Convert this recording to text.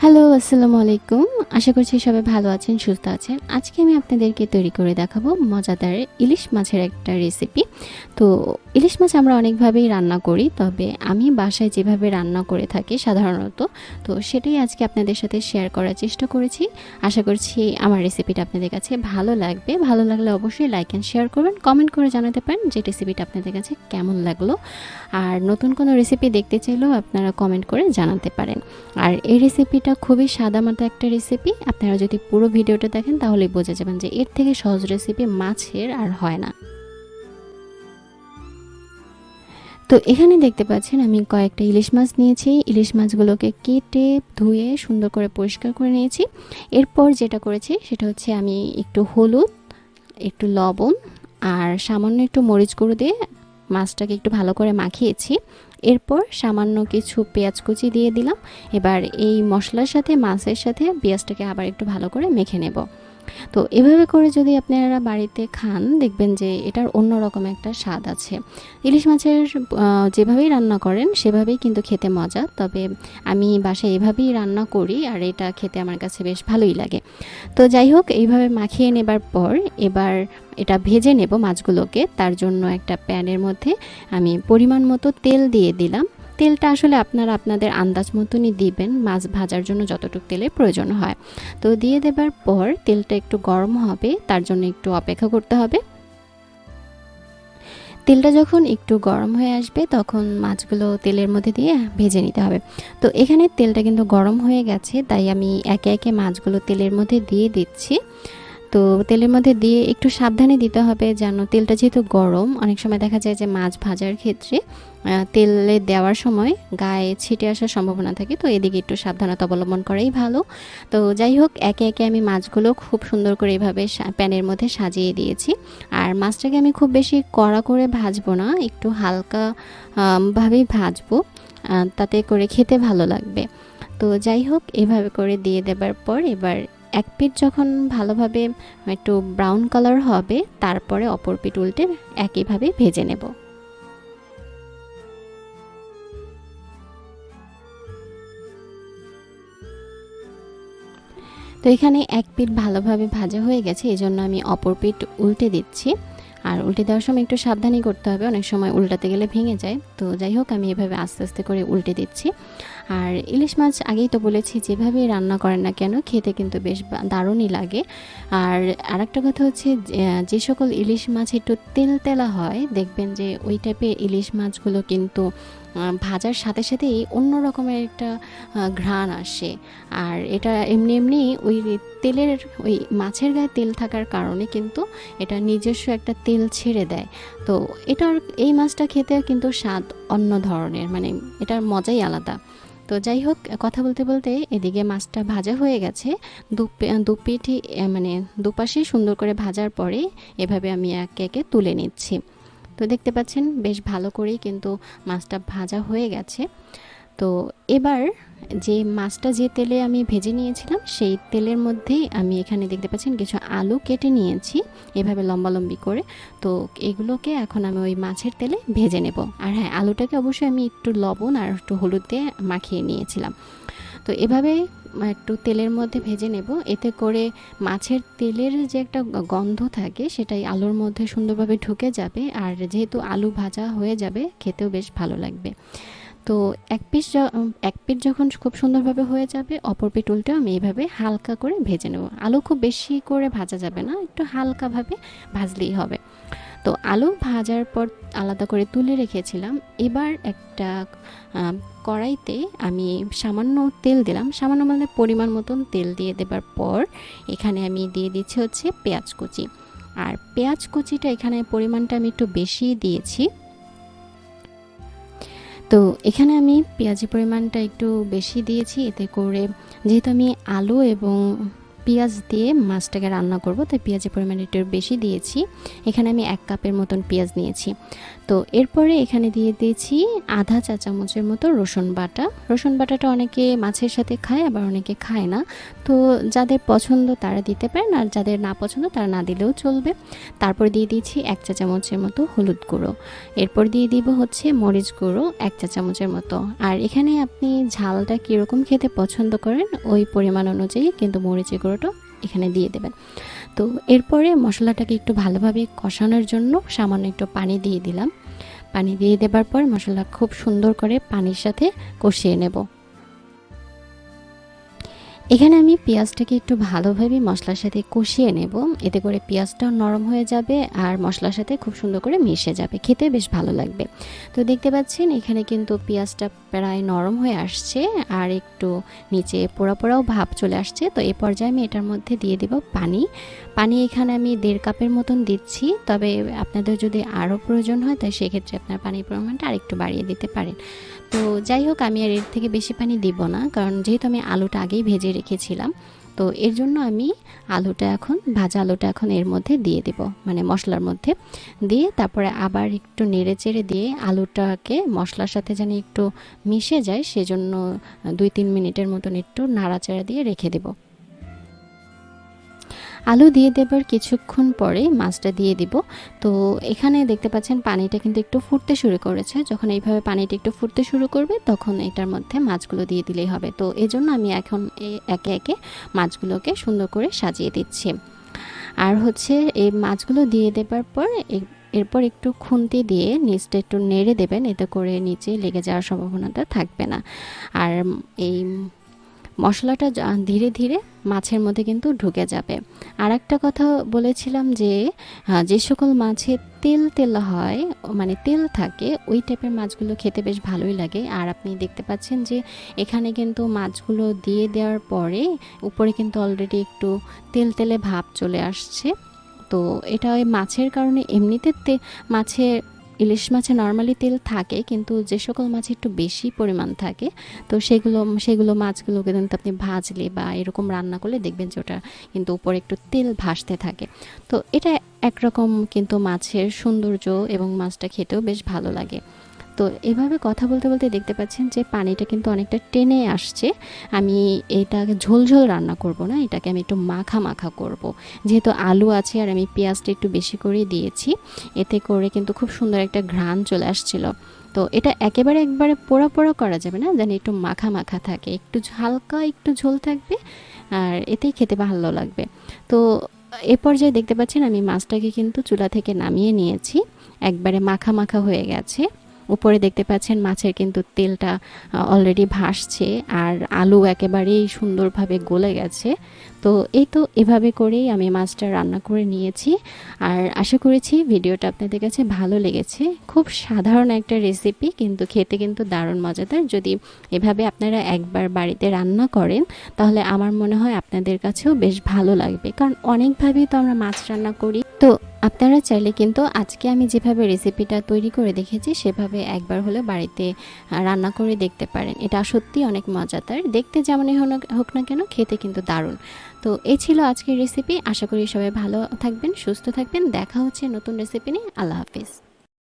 Hello, আসসালামু আলাইকুম। আশা করছি সবাই ভালো আছেন, সুস্থ আছেন। আজকে আমি আপনাদেরকে তৈরি করে দেখাবো মজাদার ইলিশ মাছের একটা রেসিপি তো ইলিশ মাছ আমরা অনেকভাবেই রান্না করি, তবে আমি বাসায় যেভাবে রান্না করে থাকি সাধারণত, তো সেটাই আজকে আপনাদের সাথে শেয়ার করার চেষ্টা করেছি। আশা করছি আমার রেসিপিটা আপনাদের কাছে ভালো লাগবে। ভালো লাগলে অবশ্যই লাইক অ্যান্ড শেয়ার করবেন কমেন্ট করে জানাতে পারেন যে রেসিপিটা আপনাদের কাছে কেমন লাগল। আর নতুন কোনো রেসিপি দেখতে চাইলেও আপনারা কমেন্ট করে জানাতে পারেন। আর এই রেসিপিটা খুবই সাদামাটা একটা রেসিপি আপনারা যদি পুরো ভিডিওটা দেখেন তাহলেই বোঝা যাবেন যে এর থেকে সহজ রেসিপি মাছের আর হয় না। তো এখানে দেখতে পাচ্ছেন, আমি কয়েকটা ইলিশ মাছ নিয়েছি। ইলিশ মাছগুলোকে কেটে, ধুয়ে, সুন্দর করে পরিষ্কার করে নিয়েছি। এরপর যেটা করেছি, সেটা হচ্ছে আমি একটু হলুদ, একটু লবণ আর সামান্য একটু মরিচ গুঁড়ো দিয়ে মাছটাকে একটু ভালো করে মাখিয়েছি। এরপর সামান্য কিছু পেঁয়াজ কুচি দিয়ে দিলাম। এবার এই মশলার সাথে, মাছের সাথে পেঁয়াজটাকে আবার একটু ভালো করে মেখে নেব। তো এভাবে করে যদি আপনারা বাড়িতে খান, দেখবেন যে এটার অন্যরকম একটা স্বাদ আছে। ইলিশ মাছের যেভাবেই রান্না করেন, সেভাবেই কিন্তু খেতে মজা। তবে আমি বাসায় এভাবেই রান্না করি আর এটা খেতে আমার কাছে বেশ ভালোই লাগে। তো যাই হোক, এইভাবে মাখিয়ে নেবার পর এবার এটা ভেজে নেব মাছগুলোকে। তার জন্য একটা প্যানের মধ্যে আমি পরিমাণ মতো তেল দিয়ে দিলাম। তেলটা আসলে আপনারা আপনাদের আন্দাজ মতনই দিবেন, মাছ ভাজার জন্য যতটুকু তেলের প্রয়োজন হয়। তো দিয়ে দেবার পর তেলটা একটু গরম হবে, তার জন্য একটু অপেক্ষা করতে হবে। তেলটা যখন একটু গরম হয়ে আসবে, তখন মাছগুলো তেলের মধ্যে দিয়ে ভেজে নিতে হবে। তো এখানে তেলটা কিন্তু গরম হয়ে গেছে, তাই আমি একে একে মাছগুলো তেলের মধ্যে দিয়ে দিচ্ছি। তো তেলের মধ্যে দিয়ে একটু সাবধানে দিতে হবে যেন তেলটা যেহেতু গরম, অনেক সময় দেখা যায় যে মাছ ভাজার ক্ষেত্রে তেলে দেওয়ার সময় গায়ে ছিটে আসার সম্ভাবনা থাকে, তো এদিকে একটু সাবধানতা অবলম্বন করাই ভালো। তো যাই হোক, একে একে আমি মাছগুলো খুব সুন্দর করে এভাবে প্যানের মধ্যে সাজিয়ে দিয়েছি। আর মাছটাকে আমি খুব বেশি কড়া করে ভাজবো না, একটু হালকা ভাবেই ভাজবো তাতে করে খেতে ভালো লাগবে। তো যাই হোক, এভাবে করে দিয়ে দেবার পর এবার এক পিঠ যখন ভালোভাবে একটু ব্রাউন কালার হবে, তারপরে অপর পিঠ উল্টে একইভাবে ভেজে নেব। তো এখানে এক পিঠ ভালোভাবে ভাজা হয়ে গেছে এই জন্য আমি অপর পিঠ উল্টে দিচ্ছি। আর উল্টে দেওয়ার সময় একটু সাবধানই করতে হবে, অনেক সময় উল্টাতে গেলে ভেঙে যায়। তো যাই হোক, আমি এভাবে আস্তে আস্তে করে উল্টে দিচ্ছি। আর ইলিশ মাছ আগেই তো বলেছি, যেভাবে রান্না করেন না কেন, খেতে কিন্তু বেশ দারুণই লাগে। আর আরেকটা কথা হচ্ছে, যে- সকল ইলিশ মাছ একটু তেল তেলা হয়, দেখবেন যে ওই টাইপের ইলিশ মাছগুলো কিন্তু ভাজার সাথে সাথেই অন্য রকমের একটা ঘ্রাণ আসে। আর এটা এমনি এমনি ওই তেলের, ওই মাছের গায়ে তেল থাকার কারণে কিন্তু এটা নিজস্ব একটা তেল ছেড়ে দেয়। তো এটার, এই মাছটা খেতে কিন্তু স্বাদ অন্য ধরনের মানে এটার মজাই আলাদা। তো যাই হোক, কথা বলতে বলতে এদিকে মাছটা ভাজা হয়ে গেছে। দু দু পিঠি মানে দুপাশে সুন্দর করে ভাজার পরে এভাবে আমি একে একে তুলে নিচ্ছি। তো দেখতে পাচ্ছেন, বেশ ভালো করেই কিন্তু মাছটা ভাজা হয়ে গেছে। তো এবার যে মাছটা যে তেলে আমি ভেজে নিয়েছিলাম, সেই তেলের মধ্যেই আমি এখানে দেখতে পাচ্ছেন কিছু আলু কেটে নিয়েছি, এভাবে লম্বা লম্বি করে। তো এগুলোকে এখন আমি ওই মাছের তেলে ভেজে নেব। আর হ্যাঁ আলুটাকে অবশ্যই আমি একটু লবণ আর একটু হলুদ দিয়ে মাখিয়ে নিয়েছিলাম। তো এভাবে একটু তেলের মধ্যে ভেজে নেব। এতে করে মাছের তেলের যে একটা গন্ধ থাকে, সেটাই আলুর মধ্যে সুন্দরভাবে ঢুকে যাবে। আর যেহেতু আলু ভাজা হয়ে যাবে, খেতেও বেশ ভালো লাগবে। তো এক পিস এক পিঠ যখন খুব সুন্দরভাবে হয়ে যাবে, অপর পিঠ উল্টেও আমি এইভাবে হালকা করে ভেজে নেব। আলু খুব বেশি করে ভাজা যাবে না, একটু হালকাভাবে ভাজলেই হবে। তো আলু ভাজার পর আলাদা করে তুলে রেখেছিলাম। এবার একটা কড়াইতে আমি সামান্য তেল দিলাম। সামান্য মানে পরিমাণ মতন তেল দিয়ে দেবার পর এখানে আমি দিয়ে দিচ্ছি হচ্ছে পেঁয়াজ কুচি। আর পেঁয়াজ কুচিটা এখানে পরিমাণটা আমি একটু বেশি দিয়েছি। তো এখানে আমি পেঁয়াজি পরিমাণটা একটু বেশি দিয়েছি, এতে করে যেহেতু আমি আলু এবং পেঁয়াজ দিয়ে মাছটাকে রান্না করব, তাই পেঁয়াজের পরিমাণ একটু বেশি দিয়েছি। এখানে আমি এক কাপের মতন পেঁয়াজ নিয়েছি। তো এরপরে এখানে দিয়ে দিয়েছি আধা চা চামচের মতো রসুন বাটা। রসুন বাটাটা অনেকে মাছের সাথে খায়, আবার অনেকে খায় না। তো যাদের পছন্দ তারা দিতে পারেন, আর যাদের না পছন্দ তারা না দিলেও চলবে। তারপর দিয়ে দিয়েছি এক চা চামচের মতো হলুদ গুঁড়ো। এরপর দিয়ে দিব হচ্ছে মরিচ গুঁড়ো এক চা চামচের মতো। আর এখানে আপনি ঝালটা কীরকম খেতে পছন্দ করেন, ওই পরিমাণ অনুযায়ী কিন্তু মরিচের গুঁড়োটা এখানে দিয়ে দেবেন। তো এরপরে মশলাটাকে একটু ভালোভাবে কষানোর জন্য সামান্য একটু পানি দিয়ে দিলাম। পানি দিয়ে দেবার পর মশলা খুব সুন্দর করে পানির সাথে কষিয়ে নেব। এখানে আমি পেঁয়াজটাকে একটু ভালোভাবে মশলার সাথে কষিয়ে নেব। এতে করে পেঁয়াজটাও নরম হয়ে যাবে আর মশলার সাথে খুব সুন্দর করে মিশে যাবে। খেতে বেশ ভালো লাগবে। তো দেখতে পাচ্ছেন, এখানে কিন্তু পেঁয়াজটা প্রায় নরম হয়ে আসছে আর একটু নিচে পোড়া পোড়াও ভাব চলে আসছে। তো এই পর্যায়ে আমি এটার মধ্যে দিয়ে দেব পানি। পানি এখানে আমি দেড় কাপের মতন দিচ্ছি। তবে আপনাদের যদি আরও প্রয়োজন হয় তাই সেক্ষেত্রে আপনার পানির পরিমাণটা আরেকটু বাড়িয়ে দিতে পারেন। তো যাই হোক, আমি আর এর থেকে বেশি পানি দিব না, কারণ যেহেতু আমি আলুটা আগেই ভেজে রেখেছিলাম, তো এর জন্য আমি আলুটা এখন, ভাজা আলুটা এখন এর মধ্যে দিয়ে দেব মানে মশলার মধ্যে দিয়ে তারপরে আবার একটু নেড়ে চেড়ে দিয়ে আলুটাকে মশলার সাথে যেন একটু মিশে যায়, সেজন্য দুই তিন মিনিটের মতন একটু নাড়াচাড়া দিয়ে রেখে দেবো। আলু দিয়ে দেবার কিছুক্ষণ পরে মাছটা দিয়ে দিব। তো এখানে দেখতে পাচ্ছেন পানিটা কিন্তু একটু ফুটতে শুরু করেছে। যখন এইভাবে পানিটা একটু ফুটতে শুরু করবে, তখন এটার মধ্যে মাছগুলো দিয়ে দিলেই হবে। তো এজন্য আমি এখন একে একে মাছগুলোকে সুন্দর করে সাজিয়ে দিচ্ছি। আর হচ্ছে এই মাছগুলো দিয়ে দেবার পর এরপর একটু খুন্তি দিয়ে নিচটা একটু নেড়ে দেবেন। এতে করে নিচে লেগে যাওয়ার সম্ভাবনাটা থাকবে না। আর এই মশলাটা ধীরে ধীরে মাছের মধ্যে কিন্তু ঢুকে যাবে। আর একটা কথা বলেছিলাম যে যে সকল মাছে তেল তেল হয় মানে তেল থাকে, ওই টাইপের মাছগুলো খেতে বেশ ভালোই লাগে। আর আপনি দেখতে পাচ্ছেন যে, এখানে কিন্তু মাছগুলো দিয়ে দেওয়ার পরে উপরে কিন্তু অলরেডি একটু তেল তেলে ভাব চলে আসছে। তো এটা ওই মাছের কারণে এমনিতে মাছের ইলিশ মাছে নর্মালি তেল থাকে, কিন্তু যে সকল মাছ একটু বেশি পরিমাণ থাকে, তো সেগুলো সেগুলো মাছগুলোকে কিন্তু আপনি ভাজলে বা এরকম রান্না করলে দেখবেন যে ওটা কিন্তু উপরে একটু তেল ভাসতে থাকে। তো এটা একরকম কিন্তু মাছের সৌন্দর্য এবং মাছটা খেতেও বেশ ভালো লাগে। তো এভাবে কথা বলতে বলতে দেখতে পাচ্ছেন যে পানিটা কিন্তু অনেকটা টেনে আসছে। আমি এটাকে ঝোলঝোল রান্না করব না, এটাকে আমি একটু মাখা মাখা করব। যেহেতু আলু আছে আর আমি পেঁয়াজটা একটু বেশি করে দিয়েছি, এতে করে কিন্তু খুব সুন্দর একটা ঘ্রাণ চলে আসছিল। তো এটা একেবারে একবারে পোড়া পোড়া করা যাবে না, যেন একটু মাখা মাখা থাকে। একটু হালকা একটু ঝোল থাকবে আর এতেই খেতে ভালো লাগবে। তো এ পর্যায়ে দেখতে পাচ্ছেন আমি মাছটাকে কিন্তু চুলা থেকে নামিয়ে নিয়েছি, একবারে মাখা মাখা হয়ে গেছে। উপরে দেখতে পাচ্ছেন মাছের কিন্তু তেলটা অলরেডি ভাসছে আর আলু একেবারেই সুন্দরভাবে গলে গেছে। তো এই তো এভাবে করেই আমি মাছটা রান্না করে নিয়েছি আর আশা করেছি ভিডিওটা আপনাদের কাছে ভালো লেগেছে। খুব সাধারণ একটা রেসিপি কিন্তু খেতে কিন্তু দারুণ মজাদার। যদি এভাবে আপনারা একবার বাড়িতে রান্না করেন, তাহলে আমার মনে হয় আপনাদের কাছেও বেশ ভালো লাগবে। কারণ অনেকভাবেই তো আমরা মাছ রান্না করি তো আপনারা চাইলে কিন্তু আজকে আমি যেভাবে রেসিপিটা তৈরি করে দেখেছি, সেভাবে একবার হলে বাড়িতে রান্না করে দেখতে পারেন। এটা সত্যি অনেক মজাদার। দেখতে যেমনই হোক না কেন, খেতে কিন্তু দারুণ। তো এই ছিল আজকের রেসিপি আশা করি সবাই ভালো থাকবেন, সুস্থ থাকবেন। দেখা হচ্ছে নতুন রেসিপি নিয়ে। আল্লাহ হাফিজ।